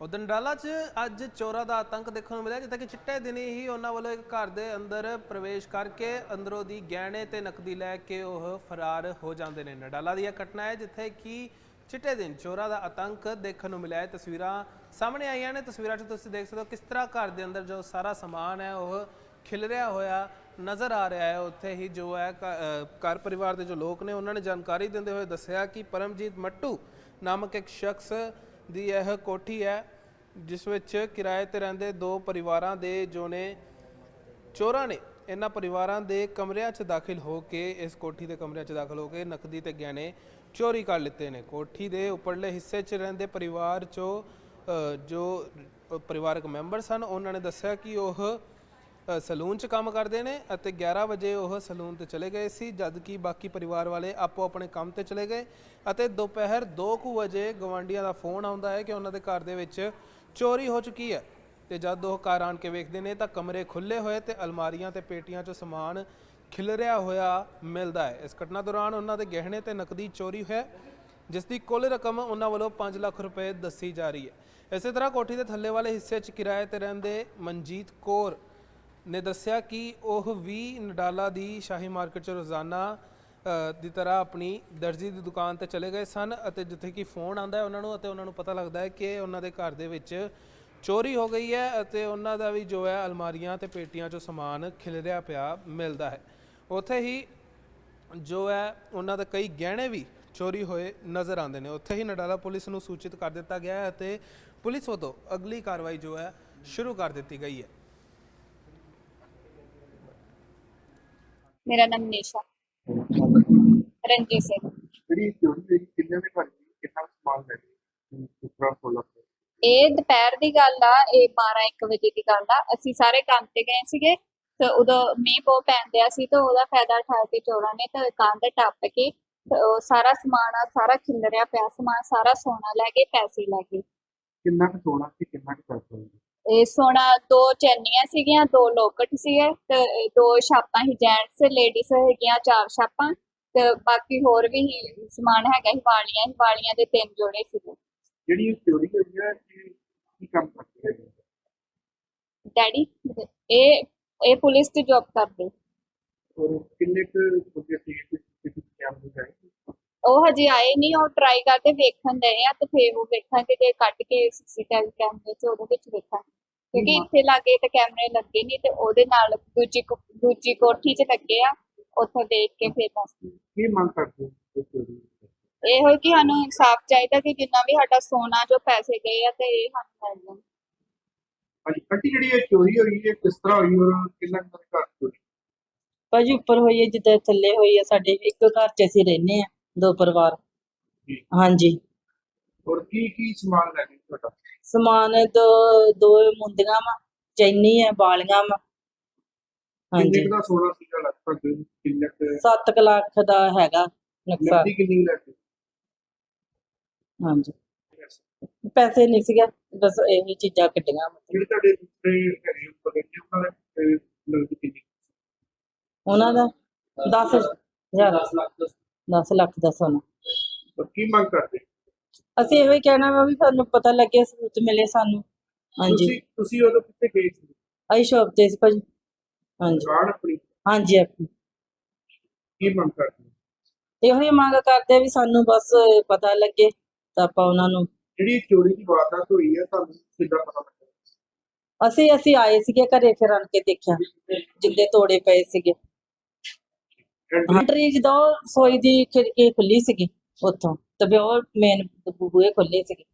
ਉਹ ਡਾਲਾ 'ਚ ਅੱਜ ਚੋਰਾਂ ਦਾ ਆਤੰਕ ਦੇਖਣ ਨੂੰ ਮਿਲਿਆ, ਜਿੱਥੇ ਕਿ ਚਿੱਟੇ ਦਿਨੀ ਹੀ ਉਹਨਾਂ ਵੱਲੋਂ ਇੱਕ ਘਰ ਦੇ ਅੰਦਰ ਪ੍ਰਵੇਸ਼ ਕਰਕੇ ਅੰਦਰੋਂ ਦੀ ਗਹਿਣੇ ਤੇ ਨਕਦੀ ਲੈ ਕੇ ਉਹ ਫਰਾਰ ਹੋ ਜਾਂਦੇ ਨੇ। ਨਡਾਲਾ ਦੀ ਇਹ ਘਟਨਾ ਹੈ, ਜਿੱਥੇ ਕਿ ਚਿੱਟੇ ਦਿਨ ਚੋਰਾਂ ਦਾ ਆਤੰਕ ਦੇਖਣ ਨੂੰ ਮਿਲਿਆ। ਹੈ ਤਸਵੀਰਾਂ ਸਾਹਮਣੇ ਆਈਆਂ ਨੇ। ਤਸਵੀਰਾਂ 'ਚ ਤੁਸੀਂ ਦੇਖ ਸਕਦੇ ਹੋ ਕਿਸ ਤਰ੍ਹਾਂ ਘਰ ਦੇ ਅੰਦਰ ਜੋ ਸਾਰਾ ਸਮਾਨ ਹੈ, ਉਹ ਖਿਲਰਿਆ ਹੋਇਆ ਨਜ਼ਰ ਆ ਰਿਹਾ ਹੈ। ਉੱਥੇ ਹੀ ਜੋ ਹੈ, ਘ- ਘਰ ਪਰਿਵਾਰ ਦੇ ਜੋ ਲੋਕ ਨੇ, ਉਹਨਾਂ ਨੇ ਜਾਣਕਾਰੀ ਦਿੰਦੇ ਹੋਏ ਦੱਸਿਆ ਕਿ ਪਰਮਜੀਤ ਮੱਟੂ ਨਾਮਕ ਇੱਕ ਸ਼ਖਸ ਦੀ ਇਹ ਕੋਠੀ ਹੈ, ਜਿਸ ਵਿੱਚ ਕਿਰਾਏ ਤੇ ਰਹਿੰਦੇ ਦੋ ਪਰਿਵਾਰਾਂ ਦੇ ਜੋ ਨੇ ਚੋਰਾਂ ਨੇ, ਇਹਨਾਂ ਪਰਿਵਾਰਾਂ ਦੇ ਕਮਰਿਆਂ 'ਚ ਦਾਖਲ ਹੋ ਕੇ, ਇਸ ਕੋਠੀ ਦੇ ਕਮਰਿਆਂ 'ਚ ਦਾਖਲ ਹੋ ਕੇ ਨਕਦੀ ਤੇ ਗਹਿਣੇ ਚੋਰੀ ਕਰ ਲਿੱਤੇ ਨੇ। ਕੋਠੀ ਦੇ ਉੱਪਰਲੇ ਹਿੱਸੇ 'ਚ ਰਹਿੰਦੇ ਪਰਿਵਾਰ 'ਚੋਂ ਜੋ ਪਰਿਵਾਰਕ ਮੈਂਬਰ ਸਨ, ਉਹਨਾਂ ਨੇ ਦੱਸਿਆ ਕਿ ਉਹ ਸਲੂਨ 'ਚ ਕੰਮ ਕਰਦੇ ਨੇ ਅਤੇ 11 ਵਜੇ ਉਹ ਸਲੂਨ ਤੇ ਚਲੇ ਗਏ ਸੀ ਜਦਕਿ ਬਾਕੀ ਪਰਿਵਾਰ ਵਾਲੇ ਆਪੋ ਆਪਣੇ ਕੰਮ ਤੇ ਚਲੇ ਗਏ ਅਤੇ ਦੁਪਹਿਰ 2:00 ਵਜੇ ਗਵਾਂਡੀਆਂ ਦਾ ਫੋਨ ਆਉਂਦਾ ਹੈ ਕਿ ਉਹਨਾਂ ਦੇ ਘਰ ਦੇ ਵਿੱਚ ਚੋਰੀ ਹੋ ਚੁੱਕੀ ਹੈ। ਤੇ ਜਦ ਉਹ ਘਰ ਆਣ ਕੇ ਵੇਖਦੇ ਨੇ ਤਾਂ ਕਮਰੇ ਖੁੱਲੇ ਹੋਏ ਤੇ ਅਲਮਾਰੀਆਂ ਤੇ ਪੇਟੀਆਂ 'ਚੋਂ ਸਮਾਨ ਖਿਲਰਿਆ ਹੋਇਆ ਮਿਲਦਾ ਹੈ। ਇਸ ਘਟਨਾ ਦੌਰਾਨ ਉਹਨਾਂ ਦੇ ਗਹਿਣੇ ਤੇ ਨਕਦੀ ਚੋਰੀ ਹੋਇਆ, ਜਿਸ ਦੀ ਕੁੱਲ ਰਕਮ ਉਹਨਾਂ ਵੱਲੋਂ 5 ਲੱਖ ਰੁਪਏ ਦੱਸੀ ਜਾ ਰਹੀ ਹੈ। ਇਸੇ ਤਰ੍ਹਾਂ ਕੋਠੀ ਦੇ ਥੱਲੇ ਵਾਲੇ ਹਿੱਸੇ 'ਚ ਕਿਰਾਏ ਤੇ ਰਹਿੰਦੇ ਮਨਜੀਤ ਕੌਰ ਨੇ ਦੱਸਿਆ ਕਿ ਉਹ ਵੀ ਨਡਾਲਾ ਦੀ ਸ਼ਾਹੀ ਮਾਰਕੀਟ 'ਚ ਰੋਜ਼ਾਨਾ ਦੀ ਤਰ੍ਹਾਂ ਆਪਣੀ ਦਰਜੀ ਦੀ ਦੁਕਾਨ ਤੇ ਚਲੇ ਗਏ ਸਨ ਅਤੇ ਜਿੱਥੇ ਕਿ ਫੋਨ ਆਂਦਾ ਹੈ ਉਹਨਾਂ ਨੂੰ ਅਤੇ ਉਹਨਾਂ ਨੂੰ ਪਤਾ ਲੱਗਦਾ ਹੈ ਕਿ ਉਹਨਾਂ ਦੇ ਘਰ ਦੇ ਵਿੱਚ ਚੋਰੀ ਹੋ ਗਈ ਹੈ ਅਤੇ ਉਹਨਾਂ ਦਾ ਵੀ ਜੋ ਹੈ ਅਲਮਾਰੀਆਂ ਤੇ ਪੇਟੀਆਂ 'ਚੋਂ ਸਮਾਨ ਖਿਲਰਿਆ ਪਿਆ ਮਿਲਦਾ ਹੈ। ਉੱਥੇ ਹੀ ਜੋ ਹੈ ਉਹਨਾਂ ਦੇ ਕਈ ਗਹਿਣੇ ਵੀ ਚੋਰੀ ਹੋਏ ਨਜ਼ਰ ਆਉਂਦੇ ਨੇ। ਉੱਥੇ ਹੀ ਨਡਾਲਾ ਪੁਲਿਸ ਨੂੰ ਸੂਚਿਤ ਕਰ ਦਿੱਤਾ ਗਿਆ ਹੈ ਅਤੇ ਪੁਲਿਸ ਵੱਲੋਂ ਅਗਲੀ ਕਾਰਵਾਈ ਜੋ ਹੈ ਸ਼ੁਰੂ ਕਰ ਦਿੱਤੀ ਗਈ ਹੈ। ਮੇਰਾ ਨਾਮ ਨਿਸ਼ਾ। ਰਣਜੀਤ ਸਿੰਘ। ਜਿਹੜੀ ਚੋਰੀ ਹੋਈ ਕਿੰਨੇ ਦੇ ਘਰ ਦੀ ਕਿੰਨਾ ਕੁ ਸਮਾਨ ਲੈ ਗਏ ਕਿੰਨਾ ਖੋਲਾ ਇਹ ਦੁਪਹਿਰ ਦੀ ਗੱਲ ਆ ਇਹ 12 1 ਵਜੇ ਦੀ ਗੱਲ ਆ। ਅਸੀਂ ਸਾਰੇ ਕੰਮ ਤੇ ਗਏ ਸੀਗੇ ਤੇ ਉਦੋਂ ਮੀਂਹ ਬਹੁਤ ਪੈਂਦਿਆ ਸੀ ਤੇ ਉਹਦਾ ਫਾਇਦਾ ਉਠਾ ਕੇ ਚੋਰਾਂ ਨੇ ਤੇ ਕੰਧ ਟੱਪ ਕੇ ਉਹ ਸਾਰਾ ਸਮਾਨ ਆ ਸਾਰਾ ਖਿਲਰਿਆ ਪਿਆ ਸਮਾਨ ਸਾਰਾ ਸੋਨਾ ਲੈ ਗਏ ਪੈਸੇ ਲੈ ਗਏ ਕਿੰਨਾ ਕੁ ਸੋਨਾ ਸੀ ਕਿੰਨਾ ਕੁ ਪੈਸਾ ਇਹ ਸੋਨਾ ਦੋ ਚੈਨੀਆਂ ਸੀਗੀਆਂ ਦੋ ਲੋਕਟ ਸੀਗੇ ਤੇ ਦੋ ਛਾਪਾਂ ਸੀ ਜੈਂਟਸ ਲੇਡੀਜ਼ ਹੈਗੀਆਂ ਚਾਰ ਛਾਪਾਂ ਤੇ ਬਾਕੀ ਹੋਰ ਵੀ ਸਮਾਨ ਹੈਗਾ ਸੀ ਵਾਲੀਆਂ ਸੀ ਵਾਲੀਆਂ ਦੇ ਤਿੰਨ ਜੋੜੇ ਸੀਗੇ। ਜਿਹੜੀ ਚੋਰੀ ਹੋਈ ਹੈ ਕੀ ਕੰਮ ਕਰਦੀ ਹੈ? ਡੈਡੀ ਇਹ ਇਹ ਪੁਲਿਸ ਦੀ ਜੌਬ ਕਰਦੇ। ਔਰ ਕਿੰਨੇ ਕੁ ਬੰਦੇ ਸੀ ਕਿਸੇ ਕੈਮਰੇ ਜਾਏ ਉਹ ਹਜੇ ਆਏ ਨਹੀਂ ਉਹ ਟਰਾਈ ਕਰਦੇ ਵੇਖਣ ਦੇ ਆ ਤੇ ਫੇਰ ਉਹ ਵੇਖਾਂਗੇ ਜੇ ਕੱਢ ਕੇ ਸੀਸੀਟੀਵੀ ਕੈਮਰੇ 'ਚ ਉਹਦੇ ਵਿੱਚ ਵੇਖਾਂਗੇ। ਕਿਉਂਕਿ ਇੱਥੇ ਲਾਗੇ ਤੇ ਕੈਮਰੇ ਲੱਗੇ ਨਹੀਂ ਤੇ ਉਹਦੇ ਨਾਲ ਦੂਜੀ ਕੋ- ਦੂਜੀ ਕੋਠੀ 'ਚ ਲੱਗੇ ਆ ਉੱਥੋਂ ਦੇਖ ਕੇ ਫੇਰ ਦੱਸਦੀ ਕੀ ਮੰਗ ਕਰਦੇ ਹੋ ਇਸ ਚੋਰੀ ਦੀ? ਇਹੋ ਕਿ ਸਾਨੂੰ ਇਨਸਾਫ ਚਾਹੀਦਾ ਕਿ ਜਿੰਨਾ ਵੀ ਸਾਡਾ ਸੋਨਾ ਜੋ ਪੈਸੇ ਗਏ ਆ ਤੇ ਇਹ ਸਾਨੂੰ ਮਿਲ ਜਾਣ। ਹਾਂਜੀ ਆਂਟੀ ਜਿਹੜੀ ਇਹ ਚੋਰੀ ਹੋਈ ਹੈ ਕਿਸ ਤਰ੍ਹਾਂ ਹੋਈ ਔਰ ਕਿੰਨਾ ਕੁ ਘਰ ਚੋਰੀ? ਭਾਜੀ ਉੱਪਰ ਹੋਈ ਹੈ ਜਿੱਦਾਂ ਥੱਲੇ ਹੋਈ ਹੈ ਸਾਡੇ ਇੱਕ ਘਰ 'ਚ ਅਸੀਂ ਰਹਿੰਦੇ ਆ ਦੋ ਪਰਿਵਾਰ। ਜੀ। ਹਾਂਜੀ। ਔਰ ਕੀ ਕੀ ਸਮਾਨ ਲੈ ਗਏ ਤੁਹਾਡਾ? ਸਮਾਨ ਦੋ ਦੋ ਮੁੰਦੀਆਂ ਵਾ ਚੈਨੀ ਹੈ ਬਾਲੀਆਂ ਵਾ। ਕਿੰਨੇ ਹਾਂਜੀ। ਕੁ ਦਾ ਸੋਨਾ ਸੀਗਾ ਲਗਭਗ? ਕਿੰਨੇ ਕੁ 7 ਲੱਖ ਦਾ ਹੈਗਾ ਨਕਦੀ ਕਿੰਨੀ ਕੇ ਹਾਂਜੀ। ਪੈਸੇ ਨਹੀਂ ਸੀਗਾ ਬਸ ਇਹੀ ਚੀਜ਼ਾਂ ਕੱਢੀਆਂ। ਵਾ। ਜਿਹੜੇ ਤੁਹਾਡੇ ਦੂਸਰੇ ਘਰੇ ਉੱਪਰ ਬੈਠੇ ਉਹਨਾਂ ਦੇ ਤੇ ਨਕਦੀ ਕਿੰਨੀ? ਉਹਨਾਂ ਦਾ 10 ਹਜ਼ਾਰ। 10 ਲੱਖ ਦਾ। ਸੋਨਾ। ਕੀ ਮੰਗ ਕਰਦੇ? ਅਸੀਂ ਇਹੋ ਹੀ ਕਹਿਣਾ ਵਾ ਵੀ ਸਾਨੂੰ ਪਤਾ ਲੱਗੇ ਸੂਤ ਮਿਲੇ ਸਾਨੂੰ। ਹਾਂਜੀ। ਤੁਸੀਂ ਤੁਸੀਂ ਉਦੋਂ ਕਿੱਥੇ ਗਏ ਸੀ? ਆਈ ਸ਼ੌਪ ਤੇ ਸੀ ਭਾਜੀ। ਹਾਂਜੀ। ਦੁਕਾਨ ਆਪਣੀ? ਹਾਂਜੀ ਆਪਣੀ। ਕੀ ਮੰਗ ਕਰਦੇ? ਹੋ? ਇਹੋ ਹੀ ਮੰਗ ਕਰਦੇ ਵੀ ਸਾਨੂੰ ਬਸ ਪਤਾ ਲੱਗੇ ਤਾਂ ਆਪਾਂ ਉਹਨਾਂ ਨੂੰ। ਜਿਹੜੀ ਚੋਰੀ ਦੀ ਵਾਰਦਾਤ ਹੋਈ ਹੈ ਤੁਹਾਨੂੰ ਕਿੱਦਾਂ ਪਤਾ ਲੱਗਾ? ਅਸੀਂ ਅਸੀਂ ਆਏ ਸੀਗੇ ਘਰੇ ਫਿਰ ਆਣ ਕੇ ਦੇਖਿਆ ਜਿੱਦੇ ਤੋੜੇ ਪਏ ਸੀਗੇ। ਐਂਟਰੀ ਐਂਟਰੀ ਜਦੋਂ ਸੋਈ ਦੀ ਖਿੜਕੀ ਖੁੱਲੀ ਸੀਗੀ। ਉੱਥੋਂ। ਤੇ ਵੀ ਉਹ ਮੇਨ ਬੂਹੇ ਖੁੱਲੇ ਸੀਗੇ।